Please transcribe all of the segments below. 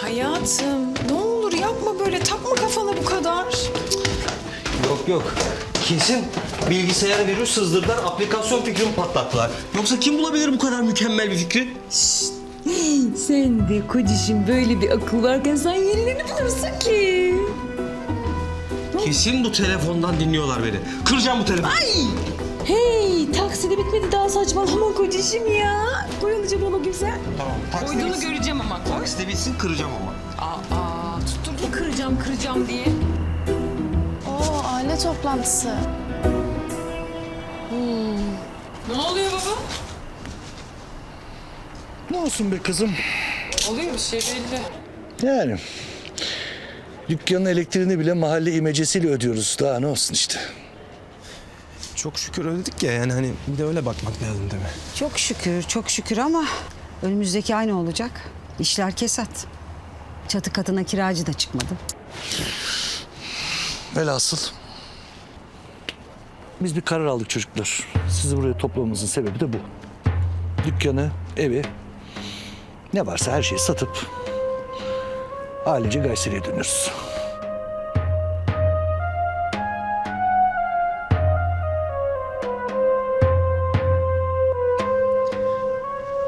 Hayatım ne olur yapma böyle takma kafana bu kadar. Yok yok. Kesin bilgisayara virüs sızdırdılar, aplikasyon fikrimi patlattılar. Yoksa kim bulabilir bu kadar mükemmel bir fikri? Sen de kocişim böyle bir akıl varken sen yenilerini bulursun ki. Kesin bu telefondan dinliyorlar beni. Kıracağım bu telefonu. Hey takside bitmedi daha saçmalama kocişim ya. Koyulacağım ona güzel. Tamam. Takside Koyduğunu bitsin. göreceğim ama. Takside bitsin kıracağım ama. Aa tutturdun kıracağım kıracağım diye. Oo aile toplantısı. Ne oluyor baba? Ne olsun be kızım? Oluyor bir şey belli. Yani dükkanın elektriğini bile mahalle imecesiyle ödüyoruz. Daha ne olsun işte. Çok şükür ödedik ya yani hani bir de öyle bakmak lazım değil mi? Çok şükür, çok şükür ama önümüzdeki ay ne olacak? İşler kesat. Çatı katına kiracı da çıkmadı. Velhasıl biz bir karar aldık çocuklar. Sizi buraya toplamamızın sebebi de bu. Dükkanı, evi, ne varsa her şeyi satıp ailece Gayseri'ye dönüyoruz.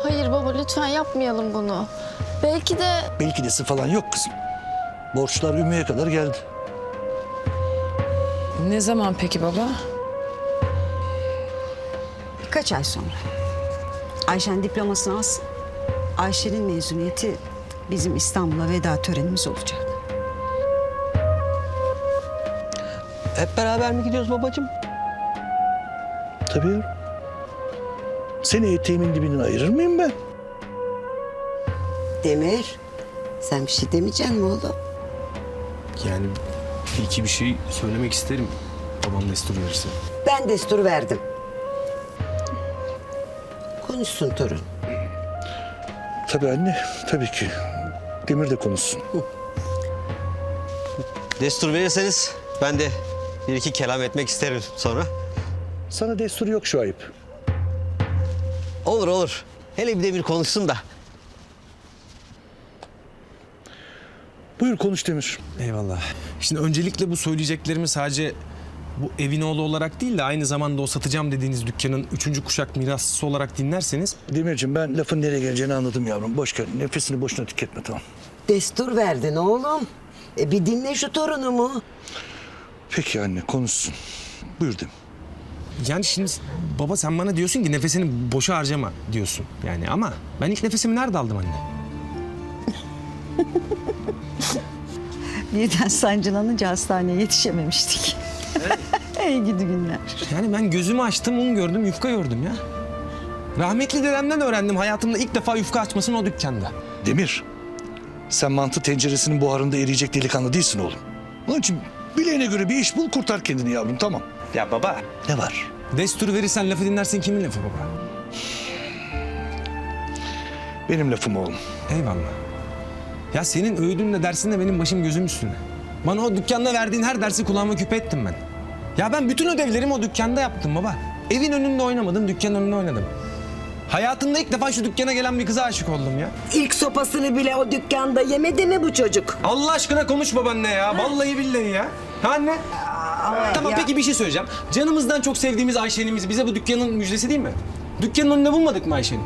Hayır baba lütfen yapmayalım bunu. Belki de Belki desi falan yok kızım. Borçlar Ümmü'ye kadar geldi. Ne zaman peki baba? Birkaç ay sonra. Ayşen diplomasını alsın. Ayşe'nin mezuniyeti bizim İstanbul'a veda törenimiz olacak. Hep beraber mi gidiyoruz babacığım? Tabii. Seni eteğimin dibinden ayırır mıyım ben? Demir, sen bir şey demeyecek mi oğlum? Yani bir iki bir şey söylemek isterim babam destur verirse. Ben destur verdim. Konuşsun torun. Tabii anne, tabii ki. Demir de konuşsun. Destur verirseniz ben de bir iki kelam etmek isterim sonra. Sana destur yok şu ayıp. Olur olur. Hele bir de bir konuşsun da. Buyur konuş Demir. Eyvallah. Şimdi öncelikle bu söyleyeceklerimi sadece bu evin oğlu olarak değil de aynı zamanda o satacağım dediğiniz dükkanın üçüncü kuşak mirasçısı olarak dinlerseniz Demirciğim ben lafın nereye geleceğini anladım yavrum. Boş ver. Nefesini boşuna tüketme tamam. Destur verdin oğlum. E bir dinle şu torunumu. Peki anne konuşsun. Buyur Demir. Yani şimdi baba sen bana diyorsun ki nefesini boşa harcama diyorsun. Yani ama ben ilk nefesimi nerede aldım anne? Birden sancılanınca hastaneye yetişememiştik. Ey gidi günler. Yani ben gözümü açtım un gördüm yufka gördüm ya. Rahmetli dedemden öğrendim hayatımda ilk defa yufka açmasını o dükkanda. Demir. Sen mantı tenceresinin buharında eriyecek delikanlı değilsin oğlum. Onun için bileğine göre bir iş bul kurtar kendini yavrum tamam. Ya baba. Ne var? Destur verirsen lafı dinlersin kimin lafı baba? Benim lafım oğlum. Eyvallah. Ya senin öğüdünle dersinle benim başım gözüm üstüne. Bana o dükkanda verdiğin her dersi kulağıma küpe ettim ben. Ya ben bütün ödevlerimi o dükkanda yaptım baba. Evin önünde oynamadım, dükkanın önünde oynadım. Hayatımda ilk defa şu dükkana gelen bir kıza aşık oldum ya. İlk sopasını bile o dükkanda yemedi mi bu çocuk? Allah aşkına konuş babaanne ya. Vallahi billahi ya. Ha anne? Tamam peki bir şey söyleyeceğim. Canımızdan çok sevdiğimiz Ayşe'nimiz bize bu dükkanın müjdesi değil mi? Dükkanın önünde bulmadık mı Ayşe'ni?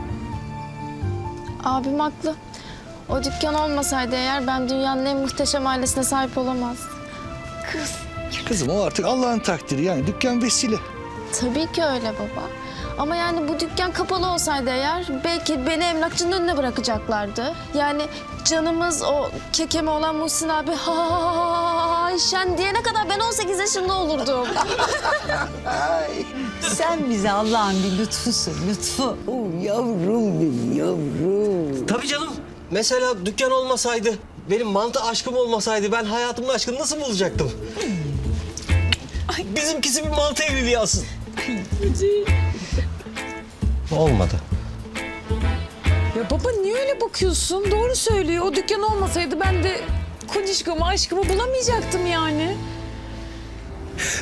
abim haklı. O dükkan olmasaydı eğer ben dünyanın en muhteşem ailesine sahip olamazdım. Kız. Kızım o artık Allah'ın takdiri yani dükkan vesile. Tabii ki öyle baba. Ama yani bu dükkan kapalı olsaydı eğer belki beni emlakçının önüne bırakacaklardı. Yani canımız o kekeme olan Muhsin abi ha ha ha ha Ayşen diyene kadar ben 18 yaşında olurdum. Sen bize Allah'ın bir lütfusun, lütfu. Oh, yavrum benim yavrum. Tabii canım. Mesela dükkan olmasaydı, benim mantı aşkım olmasaydı ben hayatımın aşkını nasıl bulacaktım? Bizimkisi bir mantı evliliği aslında. Olmadı. Ya baba niye öyle bakıyorsun? Doğru söylüyor. O dükkan olmasaydı ben de kocişkamı aşkımı bulamayacaktım yani.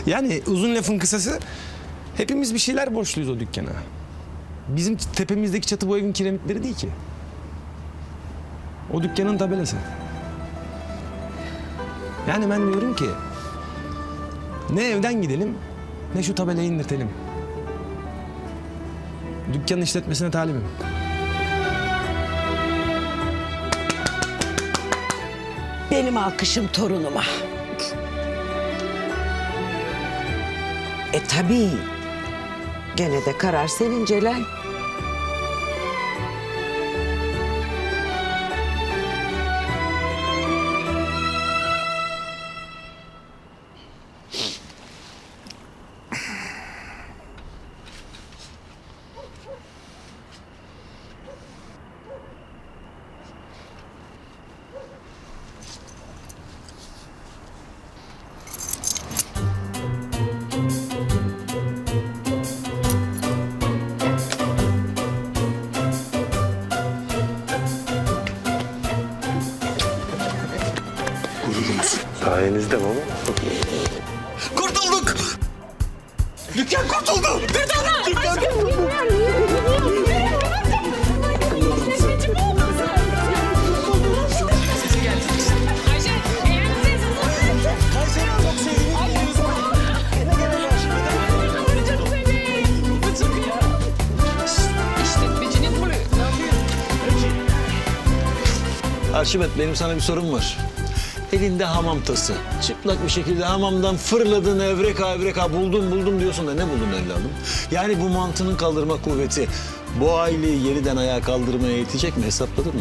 Yani uzun lafın kısası hepimiz bir şeyler borçluyuz o dükkana. Bizim tepemizdeki çatı bu evin kiremitleri değil ki. O dükkanın tabelası. Yani ben diyorum ki ne evden gidelim ne şu tabelayı indirtelim. Dükkanın işletmesine talibim. Benim alkışım torunuma. E tabii. Gene de karar senin Celal. Kurtulduk! Dükkan kurtuldu! Dükkan Arşimet benim sana bir sorum var. Elinde hamam tası. Çıplak bir şekilde hamamdan fırladın evreka evreka buldum buldum diyorsun da ne buldun evladım? Yani bu mantının kaldırma kuvveti bu aileyi yeniden ayağa kaldırmaya yetecek mi hesapladın mı?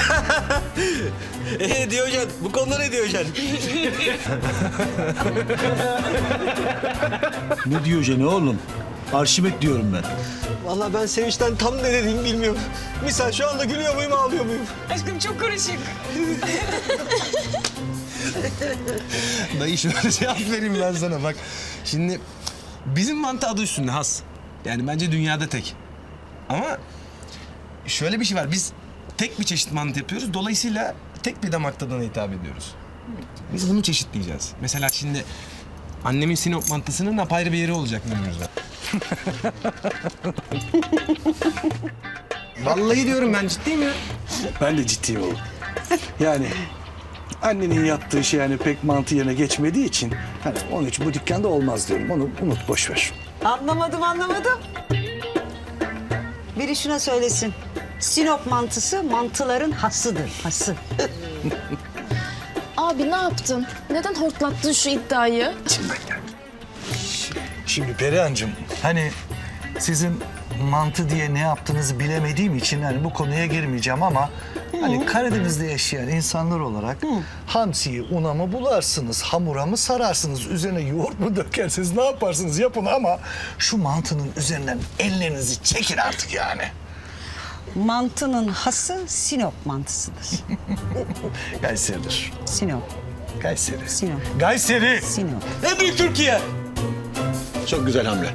Ee Diyojen, bu konuda ne Diyojen? Ne diyor ne oğlum? Arşimet diyorum ben. Vallahi ben sevinçten tam ne dediğimi bilmiyorum. Misal şu anda gülüyor muyum, ağlıyor muyum? Aşkım çok karışık. Dayı şöyle cevap vereyim ben sana bak. Şimdi bizim mantı adı üstünde has. Yani bence dünyada tek. Ama şöyle bir şey var. Biz tek bir çeşit mantı yapıyoruz. Dolayısıyla tek bir damak tadına hitap ediyoruz. Biz bunu çeşitleyeceğiz. Mesela şimdi annemin Sinop mantısının apayrı bir yeri olacak menümüzde. Vallahi diyorum ben ciddiyim ya. Ben de ciddiyim oğlum. Yani annenin yaptığı şey yani pek mantı yerine geçmediği için hani onun için bu dükkanda olmaz diyorum. Onu unut boş ver. Anlamadım anlamadım. Biri şuna söylesin. Sinop mantısı mantıların hasıdır. Hası. Abi ne yaptın? Neden hortlattın şu iddiayı? Şimdi Perihan'cığım hani sizin mantı diye ne yaptığınızı bilemediğim için hani bu konuya girmeyeceğim ama hani Karadeniz'de yaşayan insanlar olarak hamsiyi una mı bularsınız, hamura mı sararsınız, üzerine yoğurt mu dökersiniz ne yaparsınız yapın ama şu mantının üzerinden ellerinizi çekin artık yani. Mantının hası Sinop mantısıdır. Kayseri'dir. Sinop, Kayseri. Sinop, Kayseri. Sinop. En büyük Türkiye! Çok güzel hamle.